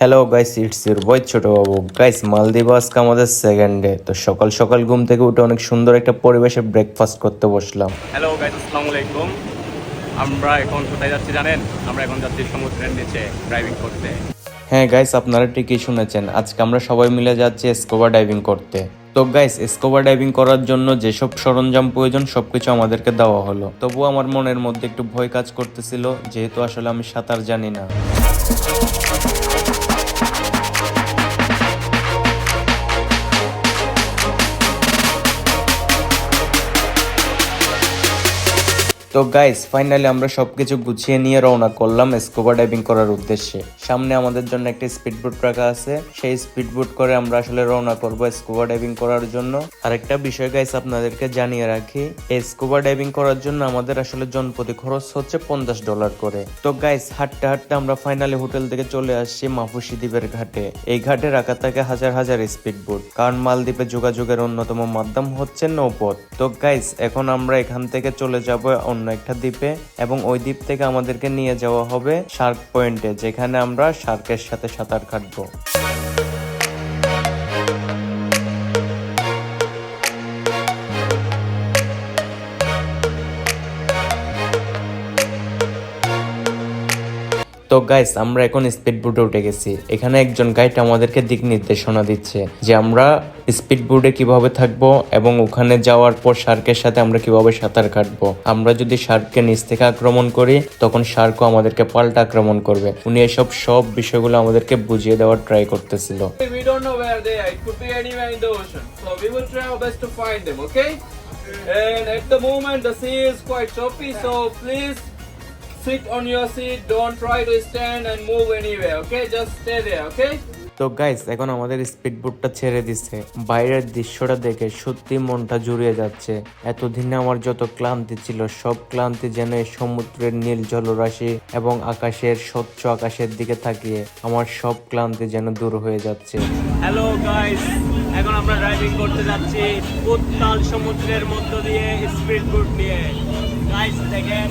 Hello guys it's your boy Choto Babu guys মালদ্বীপ আজকে আমাদের সেকেন্ড ডে তো সকাল সকাল ঘুম থেকে উঠে অনেক সুন্দর একটা পরিবেশে ব্রেকফাস্ট করতে বসলাম। হ্যালো গাইজ আসসালামু আলাইকুম। আমরা এখন কোথায় যাচ্ছি জানেন? আমরা এখন যাচ্ছি সমুদ্রের নিচে ড্রাইভিং করতে। হ্যাঁ গাইস আপনারা ঠিকই শুনেছেন। আজকে আমরা সবাই মিলে যাচ্ছি স্কোবা ডাইভিং করতে। তো গাইস স্কোবা ডাইভিং করার জন্য যেসব সরঞ্জাম প্রয়োজন সবকিছু আমাদেরকে দেওয়া হলো। তবুও আমার মনের মধ্যে একটু ভয় কাজ করতেছিল যেহেতু আসলে আমি সাঁতার জানি না। তো গাইস ফাইনালি আমরা সবকিছু গুছিয়ে নিয়ে রওনা করলাম স্কুবা ডাইভিং করার উদ্দেশ্যে। সামনে আমাদের জন্য একটা স্পিড বোট রাখা আছে। সেই স্পিড বোট করে আমরা আসলে রওনা করব স্কুবা ডাইভিং করার জন্য। আরেকটা বিষয় গাইস আপনাদেরকে জানিয়ে রাখি, এই স্কুবা ডাইভিং করার জন্য আমাদের আসলে জনপ্রতি খরচ হচ্ছে পঞ্চাশ ডলার করে। তো গাইস হাঁটতে হাঁটতে আমরা ফাইনালি হোটেল থেকে চলে আসছি মাফুসি দ্বীপের ঘাটে। এই ঘাটে রাখা থাকে হাজার হাজার স্পিড বোট কারণ মালদ্বীপে যোগাযোগের অন্যতম মাধ্যম হচ্ছে নৌপথ। তো গাইস এখন আমরা এখান থেকে চলে যাব অন্য একটা দ্বীপে এবং ওই দ্বীপ থেকে আমাদেরকে নিয়ে যাওয়া হবে শার্ক পয়েন্টে, যেখানে আমরা শার্কের সাথে সাঁতার কাটবো। তো গাইস আমরা এখন স্পিড বোটে উঠে গেছি। এখানে একজন গাইড আমাদেরকে দিক নির্দেশনা দিচ্ছে যে আমরা স্পিড বোটে কীভাবে থাকব এবং ওখানে যাওয়ার পর শার্কের সাথে আমরা কীভাবে সাঁতার কাটবো। আমরা যদি শার্ককে নিচ থেকে আক্রমণ করি তখন শার্কও আমাদেরকে পাল্টা আক্রমণ করবে। উনি এসব সব বিষয়গুলো আমাদেরকে বুঝিয়ে দেওয়ার ট্রাই করতেছিল? And at the moment the sea is quite choppy, so please sit on your seat. Don't try to stand and move anywhere, okay? Just stay there, okay? তো গাইস এখন আমাদের স্পিড বোটটা ছেড়ে দিচ্ছে বাইরের দৃশ্যটা দেখে সত্যি মনটা জুড়িয়ে যাচ্ছে এতদিনে আমার যত ক্লান্তি ছিল সব ক্লান্তি যেন এই সমুদ্রের নীল জলরাশি এবং আকাশের স্বচ্ছ আকাশের দিকে তাকিয়ে আমার সব ক্লান্তি যেন দূর হয়ে যাচ্ছে হ্যালো গাইস এখন আমরা ড্রাইভিং করতে যাচ্ছি উত্তাল সমুদ্রের মধ্য দিয়ে স্পিড বোট নিয়ে গাইজ দেখেন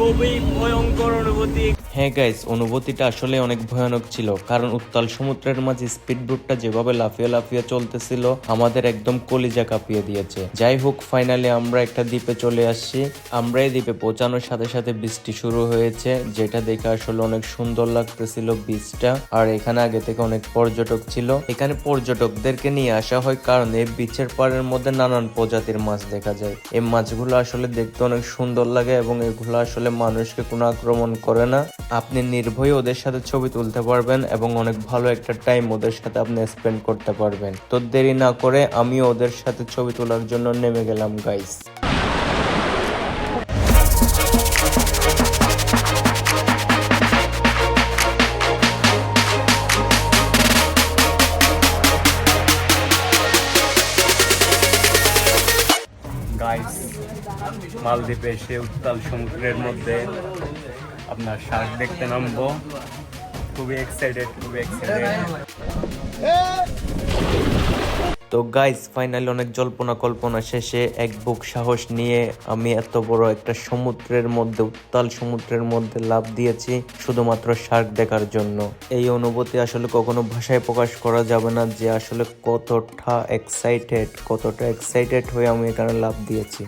খুবই ভয়ঙ্কর অনুভূতি হ্যাঁ গাইস অনুভূতিটা আসলে অনেক ভয়ানক ছিল। কারণ উত্তাল সমুদ্রের মাঝে স্পিড বোটটা যেভাবে লাফিয়ে লাফিয়ে চলতেছিল, আমাদের একদম কলিজা কাঁপিয়ে দিয়েছে। যাই হোক ফাইনালি আমরা একটা দ্বীপে চলে আসছি। আমরা এই দ্বীপে পৌঁছানোর সাথে সাথে বৃষ্টি শুরু হয়েছে, যেটা দেখে আসলে অনেক সুন্দর লাগতেছিল বীচটা আর এখানে আগে থেকে অনেক পর্যটক ছিল। এখানে পর্যটকদেরকে নিয়ে আসা হয় কারণ এই বিচের পাড়ের মধ্যে নানান প্রজাতির মাছ দেখা যায়। এই মাছগুলো আসলে দেখতে অনেক সুন্দর লাগে এবং এগুলো আসলে মানুষকে কোনো আক্রমণ করে না। আপনি নির্ভয়ে ওদের সাথে ছবি তুলতে পারবেন এবং অনেক ভালো একটা টাইম ওদের সাথে আপনি স্পেন্ড করতে পারবেন। তো দেরি না করে আমি ওদের সাথে ছবি তোলার জন্য নেমে গেলাম গাইস গাইজ মালদ্বীপে সে উত্তাল সমুদ্রের মধ্যে আপনার শার্ক দেখতে নামবো। খুবই এক্সাইটেড খুবই এক্সাইটেড তো গাইস ফাইনালি অনেক জল্পনা কল্পনা শেষে এক বুক সাহস নিয়ে আমি এত বড় একটা সমুদ্রের মধ্যে, উত্তাল সমুদ্রের মধ্যে লাভ দিয়েছি শুধুমাত্র শার্ক দেখার জন্য। এই অনুভূতি আসলে কখনো ভাষায় প্রকাশ করা যাবে না যে আসলে কতটা এক্সাইটেড কতটা এক্সাইটেড হয়ে আমি এখানে লাভ দিয়েছি।